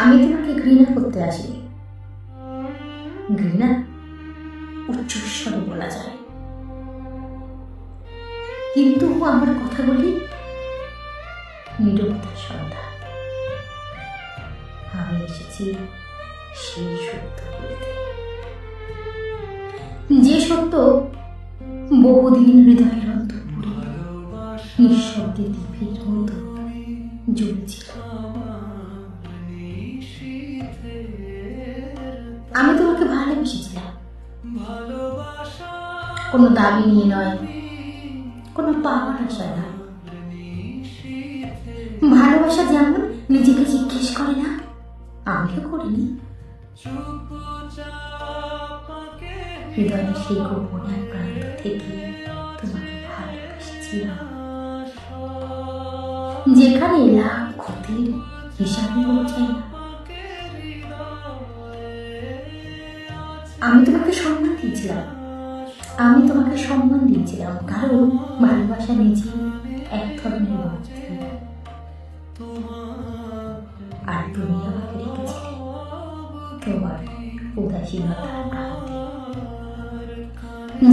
আমি তোমাকে ঘৃণা করতে আসি ঘৃণা উচ্চস্বরে বলা যায়। কিন্তু আমার কথাগুলি নীরবতার সন্ধান আমি এসেছি সেই সত্য বলতে। যে সত্য বহুদিন হৃদয়ের অন্তপুরে, নিঃশব্দে দ্বীপের মতো জ্বলছিল। আমি তোমাকে ভালোবেসেছিলাম। কোনো দাবি নিয়ে নয়, কোনো পাওয়ার আশা না। ভালোবাসা যেমন নিজেকে জিজ্ঞেস করে না, আমিও করিনি। হৃদয়ের সেই গোপন এক প্রান্ত থেকে তোমাকে ভালোবেসেছিলাম। যেখানে লাভ ক্ষতির হিসাবে পৌঁছায় না আমি তোমাকে সম্মান দিয়েছিলাম। আমি তোমাকে সম্মান দিয়েছিলাম, কারণ ভালোবাসা নিজে এক ধরনের আর তুমি আমাকে রেখেছিলে তোমার উদাসীনতা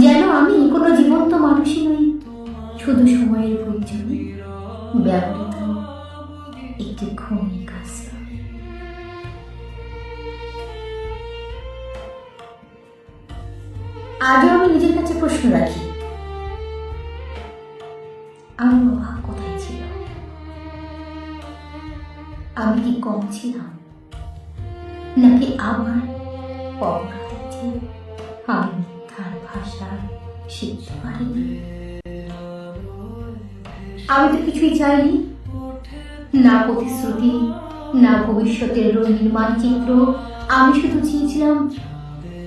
যেন আমি কোনো জীবন্ত মানুষই নই, শুধু সময়ের প্রয়োজনে ব্যবহৃত একটি ক্ষণিক আশ্রয় আজও আমি নিজের কাছে প্রশ্ন রাখি। আমার অভাব কোথায় ছিল আমি কি কম ছিলাম? নাকি আমার অপরাধে আমি মিথ্যার ভাষা শিখতে পারিনি? আমি তো কিছুই চাইনি। না প্রতিশ্রুতি, না ভবিষ্যতের রঙিন মানচিত্র। আমি শুধু চেয়েছিলাম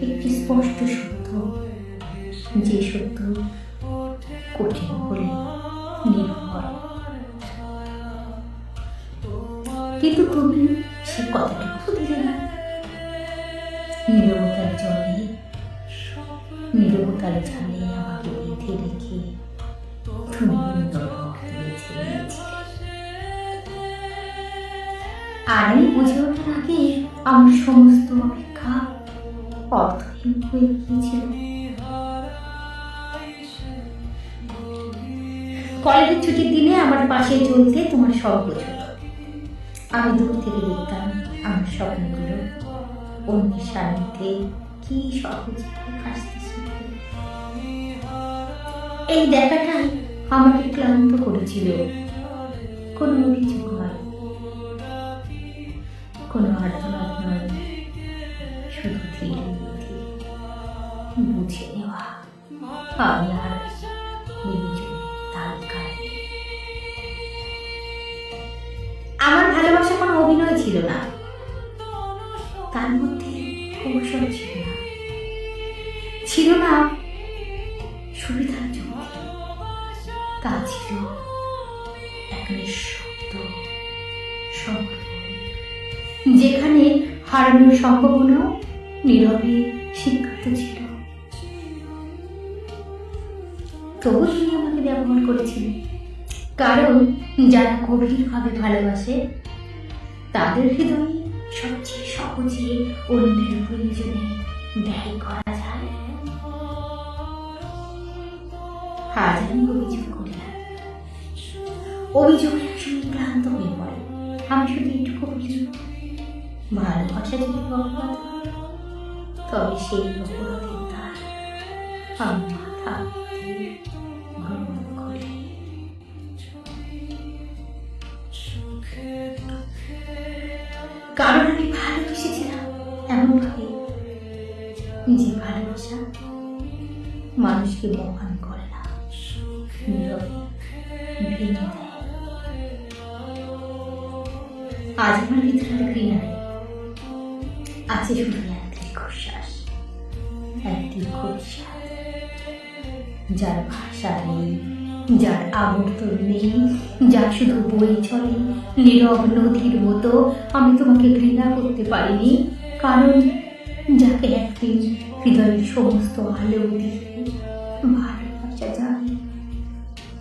একটি স্পষ্ট সত্য। যে সত্য কঠিন হলে নির্ভর কিন্তু তুমি সে না। নীরবতার জলে, নীরবতার আমাকে বেঁধে রেখে আর বুঝে ওঠার আগে আমার সমস্ত অপেক্ষা অর্থহীন হয়ে গিয়েছিল কলেজের ছুটির দিনে আমার পাশে চলতে তোমার সব হতো আমি দূর থেকে দেখতাম আমার স্বপ্নগুলো। অন্যের সান্নিধ্যে কি সহজ এই দেখাটাই আমাকে ক্লান্ত করেছিল। কোনো অভিযোগ নয়। কোনো আর্তনাদ নয়। শুধু বুঝে নেওয়া। আমি আর অভিনয় ছিল না। তার মধ্যে কৌশল ছিল না। ছিল না সুবিধার যুক্তি তা ছিল এক নিঃশব্দ যেখানে হারানোর সম্ভাবনাও নীরবে স্বীকৃত ছিল। তবু তুমি আমাকে ব্যবহার করেছিলেন। কারণ যারা গভীরভাবে ভালোবাসে তাদের হৃদয়ে সবচেয়ে সহজে অন্যের প্রয়োজনে ব্যয় করা যায়। আজ অভিযোগ করি না। অভিযোগের একসময় ক্লান্ত হয়ে পড়ে। আমি শুধু এইটুকু বলি ভালোবাসা যদি অপরাধ তবে সেই অপরাধের দ্বার আমি মাথা কারণ আমি ভালোবেসেছিলাম এমনভাবে যে ভালোবাসা মানুষকে মহান করে না। আজ আমার ভিতরে ঘৃণা নেই। আছে শুধু এক দীর্ঘশ্বাস এক দীর্ঘশ্বাস, যার ভাষা নেই। যার আবর্তন নেই, যা শুধু বই চলে। নীরব নদীর মতো আমি তোমাকে ঘৃণা করতে পারিনি, কারণ যাকে একদিন হৃদয়ের সমস্ত আলো দিয়ে ভালোবাসা যায়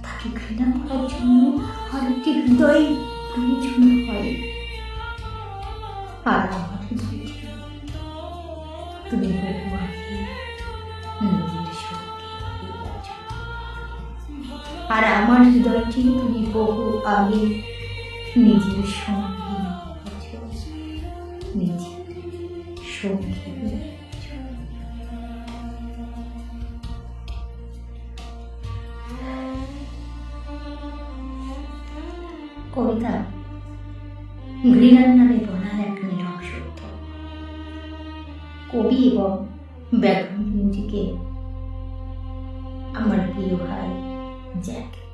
তাকে ঘৃণা করার জন্য আরেকটি হৃদয় প্রয়োজন হয়। আর তুমি হৃদয়টি তুমি বহু আগে নিজের সঙ্গে সঙ্গে কবিতা, ঘৃণার নামে বলার এক নীরব সত্য কবি এবং ব্যাকরণ নিজেকে আমার প্রিয় ভাই 见。